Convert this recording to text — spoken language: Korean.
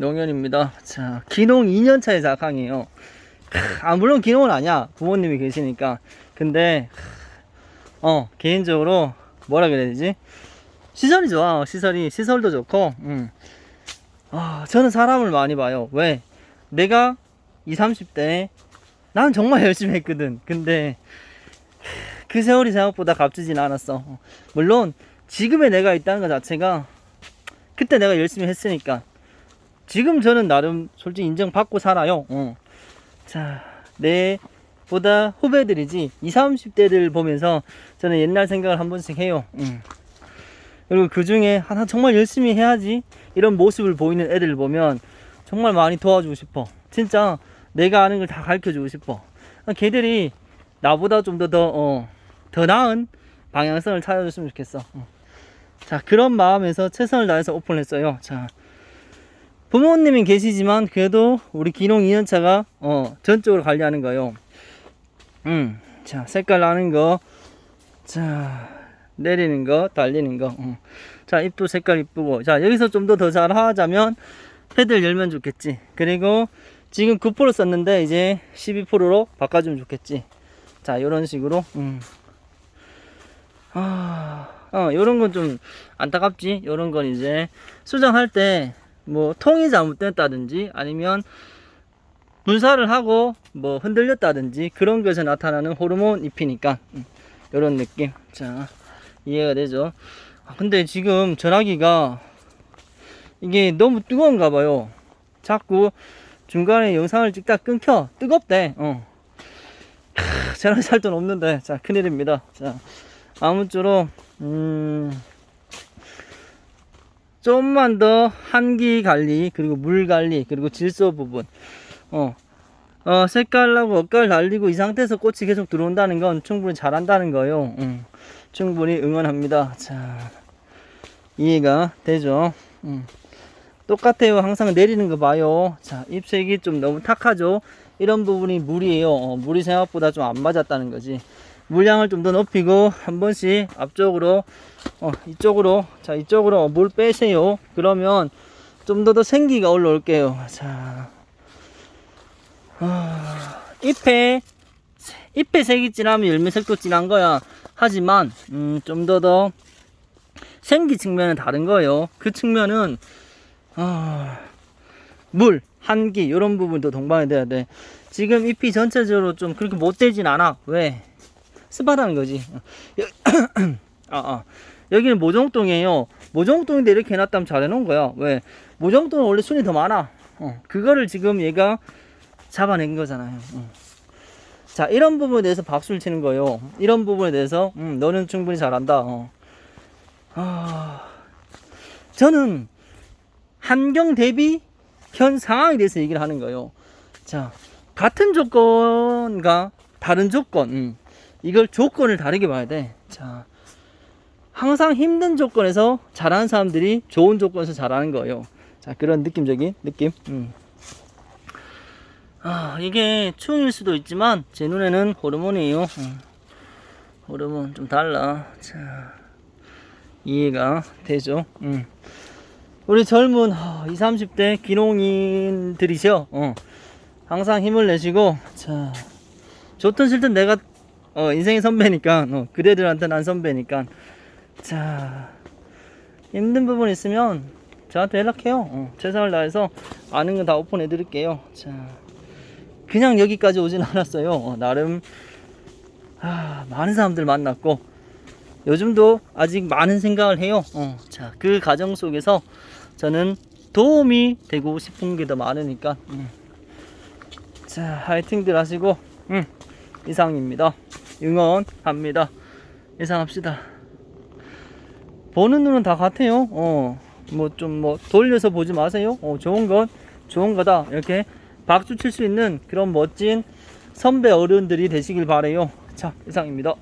농현입니다. 자, 기농 2년차의 작황이에요. 아, 물론 기농은 아니야. 부모님이 계시니까. 근데, 어, 개인적으로, 뭐라 그래야 되지? 시설이 좋아. 시설이, 시설도 좋고, 음. 아, 저는 사람을 많이 봐요. 왜? 내가 20, 30대에 난 정말 열심히 했거든. 근데, 그 세월이 생각보다 값지진 않았어. 물론, 지금의 내가 있다는 것 자체가, 그때 내가 열심히 했으니까, 지금 저는 나름 솔직히 인정받고 살아요. 어. 자, 내 보다 후배들이지 20, 30대들 보면서 저는 옛날 생각을 한 번씩 해요. 음. 그리고 그 중에 하나 정말 열심히 해야지 이런 모습을 보이는 애들 보면 정말 많이 도와주고 싶어. 진짜 내가 아는 걸 다 가르쳐 주고 싶어. 걔들이 나보다 좀 더 더 어, 더 나은 방향성을 찾아줬으면 좋겠어. 어. 자, 그런 마음에서 최선을 다해서 오픈했어요. 자, 부모님이 계시지만 그래도 우리 기농 2년차가 어 전적으로 관리하는 거요. 음, 자 색깔 나는 거, 자 내리는 거, 달리는 거. 어. 자 입도 색깔 이쁘고, 자 여기서 좀 더 더 잘하자면 패드를 열면 좋겠지. 그리고 지금 9% 썼는데 이제 12%로 바꿔주면 좋겠지. 자 이런 식으로. 음. 아, 어, 요런 건 좀 안타깝지. 요런 건 이제 수정할 때 뭐 통이 잘못됐다든지 아니면 분사를 하고 뭐 흔들렸다든지 그런 것에 나타나는 호르몬 잎이니까. 음, 이런 느낌. 자 이해가 되죠? 아, 근데 지금 전화기가 이게 너무 뜨거운가 봐요. 자꾸 중간에 영상을 찍다 끊겨. 뜨겁대. 어. 크, 전화기 살돈 없는데. 자 큰일입니다. 자 아무쪼록 음 좀만 더 한기 관리 그리고 물 관리 그리고 질소 부분. 어, 어 색깔하고 엇갈 달리고 이 상태에서 꽃이 계속 들어온다는 건 충분히 잘한다는 거요. 음, 충분히 응원합니다. 자 이해가 되죠? 음. 똑같아요. 항상 내리는 거 봐요. 자 잎색이 좀 너무 탁하죠? 이런 부분이 물이에요. 어, 물이 생각보다 좀 안 맞았다는 거지 물량을 좀 더 높이고 한 번씩 앞쪽으로 어, 이쪽으로 자 이쪽으로 물 빼세요. 그러면 좀 더 더 생기가 올라올게요. 자. 아, 잎에 잎에 색이 진하면 열매색도 진한 거야. 하지만 음, 좀 더 더 생기 측면은 다른 거예요. 그 측면은 아, 물 한기 이런 부분도 동반이 돼야 돼. 지금 잎이 전체적으로 좀 그렇게 못 되진 않아. 왜 습하다는 거지 아, 아. 여기는 모종동이에요. 모종동인데 이렇게 해놨다면 잘 해놓은 거야. 왜? 모종동은 원래 순이 더 많아. 어, 그거를 지금 얘가 잡아낸 거잖아요. 어. 자, 이런 부분에 대해서 박수를 치는 거예요. 이런 부분에 대해서, 음, 너는 충분히 잘한다. 어. 아, 저는 환경 대비 현 상황에 대해서 얘기를 하는 거예요. 자, 같은 조건과 다른 조건, 음, 이걸 조건을 다르게 봐야 돼. 자, 항상 힘든 조건에서 잘하는 사람들이 좋은 조건에서 잘하는 거예요. 자, 그런 느낌적인 느낌. 음. 아, 이게 추운일 수도 있지만 제 눈에는 호르몬이에요. 음. 호르몬 좀 달라. 자, 이해가 되죠. 음. 우리 젊은 어, 20, 30대 기농인들이죠. 어. 항상 힘을 내시고 자, 좋든 싫든 내가 어, 인생의 선배니까. 어, 그대들한테 난 선배니까. 자 힘든 부분 있으면 저한테 연락해요. 어, 최선을 다해서 아는 건 다 오픈해 드릴게요. 자 그냥 여기까지 오진 않았어요. 어, 나름 아, 많은 사람들 만났고 요즘도 아직 많은 생각을 해요. 어, 자 그 과정 속에서 저는 도움이 되고 싶은 게 더 많으니까. 음. 자 화이팅들 하시고 음, 이상입니다 응원합니다 예상합시다 보는 눈은 다 같아요. 어, 뭐 좀 뭐 돌려서 보지 마세요. 어, 좋은 건 좋은 거다. 이렇게 박수 칠 수 있는 그런 멋진 선배 어른들이 되시길 바래요. 자, 이상입니다.